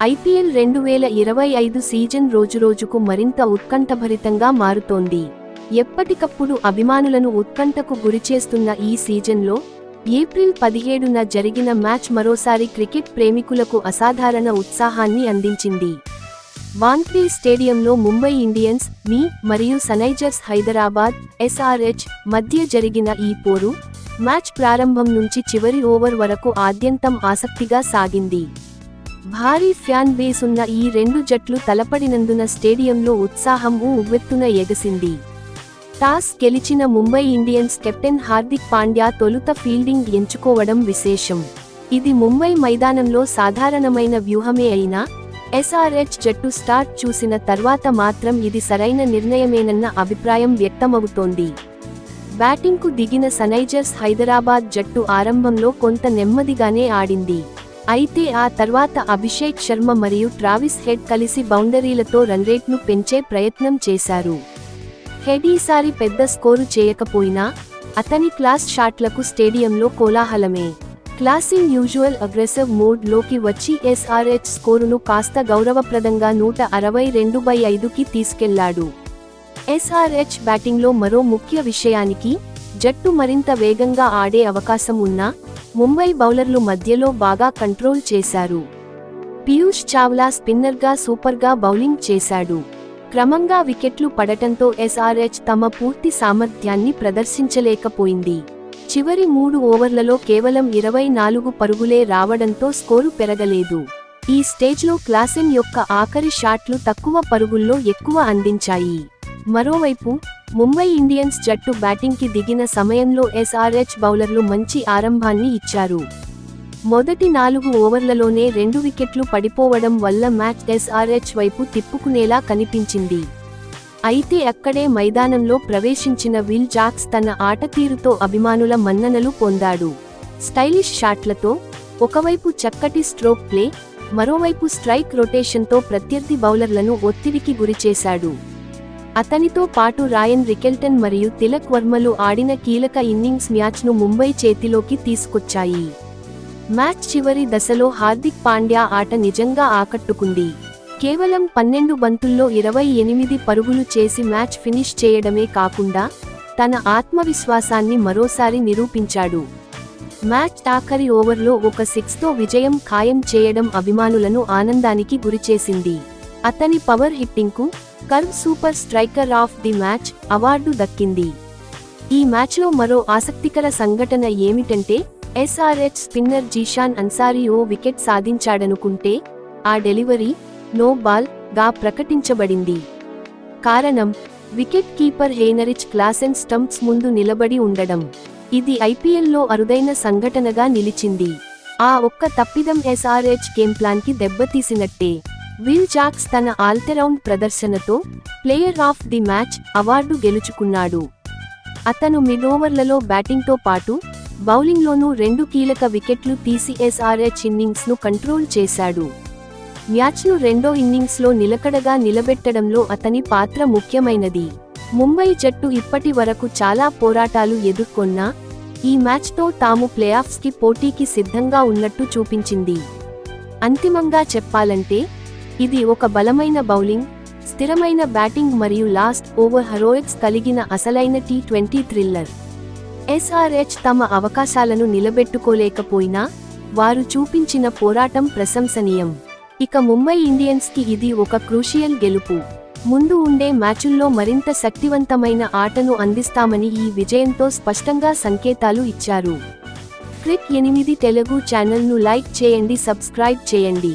IPL రెండు వేల ఇరవై ఐదు సీజన్ రోజురోజుకు మరింత ఉత్కంఠభరితంగా మారుతోంది. ఎప్పటికప్పుడు అభిమానులను ఉత్కంఠకు గురిచేస్తున్న ఈ సీజన్లో ఏప్రిల్ పదిహేడున జరిగిన మ్యాచ్ మరోసారి క్రికెట్ ప్రేమికులకు అసాధారణ ఉత్సాహాన్ని అందించింది. వాన్ఖేడే స్టేడియంలో ముంబై ఇండియన్స్ మీ మరియు సనైజర్స్ హైదరాబాద్ ఎస్ఆర్హెచ్ మధ్య జరిగిన ఈ పోరు మ్యాచ్ ప్రారంభం నుంచి చివరి ఓవర్ వరకు ఆద్యంతం ఆసక్తిగా సాగింది. భారీ ఫ్యాన్ బేస్ ఉన్న ఈ రెండు జట్లు తలపడినందున స్టేడియంలో ఉత్సాహం ఉవ్వెత్తున ఎగసింది. టాస్ గెలిచిన ముంబై ఇండియన్స్ కెప్టెన్ హార్దిక్ పాండ్యా తొలుత ఫీల్డింగ్ ఎంచుకోవడం విశేషం. ఇది ముంబై మైదానంలో సాధారణమైన వ్యూహమే అయినా ఎస్ఆర్హెచ్ జట్టు స్టార్ట్ చూసిన తర్వాత మాత్రం ఇది సరైన నిర్ణయమేనన్న అభిప్రాయం వ్యక్తమవుతోంది. బ్యాటింగ్కు దిగిన సనైజర్స్ హైదరాబాద్ జట్టు ఆరంభంలో కొంత నెమ్మదిగానే ఆడింది. అయితే ఆ తర్వాత అభిషేక్ శర్మ మరియు ట్రావిస్ హెడ్ కలిసి బౌండరీలతో రన్రేట్ను పెంచే ప్రయత్నం చేశారు. హెడ్ ఈసారి పెద్ద స్కోరు చేయకపోయినా అతని క్లాస్ షాట్లకు స్టేడియంలో కోలాహలమే. క్లాసింగ్ యూజువల్ అగ్రెసివ్ మోడ్లోకి వచ్చి ఎస్ఆర్హెచ్ స్కోరును కాస్త గౌరవప్రదంగా నూట అరవై రెండు బై ఐదుకి తీసుకెళ్ళాడు. ఎస్ఆర్హెచ్ బ్యాటింగ్లో మరో ముఖ్య విషయానికి జట్టు మరింత వేగంగా ఆడే అవకాశం ఉన్నా ముంబై బౌలర్లు మధ్యలో బాగా కంట్రోల్ చేశారు. పీయూష్ చావ్లా స్పిన్నర్గా సూపర్గా బౌలింగ్ చేశాడు. క్రమంగా వికెట్లు పడటంతో ఎస్ఆర్హెచ్ తమ పూర్తి సామర్థ్యాన్ని ప్రదర్శించలేకపోయింది. చివరి మూడు ఓవర్లలో కేవలం ఇరవై నాలుగు పరుగులే రావడంతో స్కోరు పెరగలేదు. ఈ స్టేజ్లో క్లాసెన్ యొక్క ఆఖరి షాట్లు తక్కువ పరుగుల్లో ఎక్కువ అందించాయి. మరోవైపు ముంబై ఇండియన్స్ జట్టు బ్యాటింగ్కి దిగిన సమయంలో ఎస్ఆర్హెచ్ బౌలర్లు మంచి ఆరంభాన్ని ఇచ్చారు. మొదటి నాలుగు ఓవర్లలోనే రెండు వికెట్లు పడిపోవడం వల్ల మ్యాచ్ ఎస్ఆర్హెచ్ వైపు తిప్పుకునేలా కనిపించింది. అయితే అక్కడే మైదానంలో ప్రవేశించిన విల్ జాక్స్ తన ఆట తీరుతో అభిమానుల మన్ననలు పొందాడు. స్టైలిష్ షాట్లతో ఒకవైపు చక్కటి స్ట్రోక్ ప్లే మరోవైపు స్ట్రైక్ రొటేషన్తో ప్రత్యర్థి బౌలర్లను ఒత్తిడికి గురిచేశాడు. అతనితో పాటు రాయన్ రికెల్టన్ మరియు తిలక్ వర్మలు ఆడిన కీలక ఇన్నింగ్స్ మ్యాచ్ను ముంబై చేతిలోకి తీసుకొచ్చాయి. మ్యాచ్ చివరి దశలో హార్దిక్ పాండ్యా ఆట నిజంగా ఆకట్టుకుంది. కేవలం పన్నెండు బంతుల్లో ఇరవై ఎనిమిది పరుగులు చేసి మ్యాచ్ ఫినిష్ చేయడమే కాకుండా తన ఆత్మవిశ్వాసాన్ని మరోసారి నిరూపించాడు. మ్యాచ్ ఆఖరి ఓవర్లో ఒక సిక్స్తో విజయం ఖాయం చేయడం అభిమానులను ఆనందానికి గురిచేసింది. అతని పవర్ హిట్టింగ్కు curve super striker of the match award దక్కింది. ఈ మ్యాచ్లో మరో ఆసక్తికర సంఘటన ఏమిటంటే ఎస్ఆర్హెచ్ స్పిన్నర్ జీషాన్ అన్సారీ ఓ వికెట్ సాధించాడనుకుంటే ఆ డెలివరీ నో బాల్గా ప్రకటించబడింది. కారణం wicket keeper Heinrich Klaasen stumps ముందు నిలబడి ఉండడం. ఇది ఐపీఎల్లో అరుదైన సంఘటనగా నిలిచింది. ఆ ఒక్క తప్పిదం ఎస్ఆర్హెచ్ గేమ్ ప్లాన్కి దెబ్బతీసినట్టే. విల్ జాక్స్ తన ఆల్టరౌండ్ ప్రదర్శనతో player of the match award గెలుచుకున్నాడు. అతను మిడోవర్లలో బ్యాటింగ్తో పాటు బౌలింగ్లోనూ రెండు కీలక వికెట్లు తీసి ఎస్ఆర్హెచ్ ఇన్నింగ్స్ను కంట్రోల్ చేశాడు. మ్యాచ్ను రెండో ఇన్నింగ్స్లో నిలకడగా నిలబెట్టడంలో అతని పాత్ర ముఖ్యమైనది. ముంబై జట్టు ఇప్పటి వరకు చాలా పోరాటాలు ఎదుర్కొన్నా ఈ మ్యాచ్తో తాము ప్లేఆఫ్స్కి పోటీకి సిద్ధంగా ఉన్నట్టు చూపించింది. అంతిమంగా చెప్పాలంటే ఇది ఒక బలమైన బౌలింగ్ స్థిరమైన బ్యాటింగ్ మరియు లాస్ట్ ఓవర్ హరోయిక్స్ కలిగిన అసలైన టీ ట్వంటీ థ్రిల్లర్. ఎస్ఆర్హెచ్ తమ అవకాశాలను నిలబెట్టుకోలేకపోయినా వారు చూపించిన పోరాటం ప్రశంసనీయం. ఇక ముంబై ఇండియన్స్కి ఇది ఒక క్రూషియల్ గెలుపు. ముందు ఉండే మ్యాచుల్లో మరింత శక్తివంతమైన ఆటను అందిస్తామని ఈ విజయంతో స్పష్టంగా సంకేతాలు ఇచ్చారు. క్రిక్ ఎనిమిది తెలుగు ఛానల్ను లైక్ చేయండి సబ్స్క్రైబ్ చేయండి.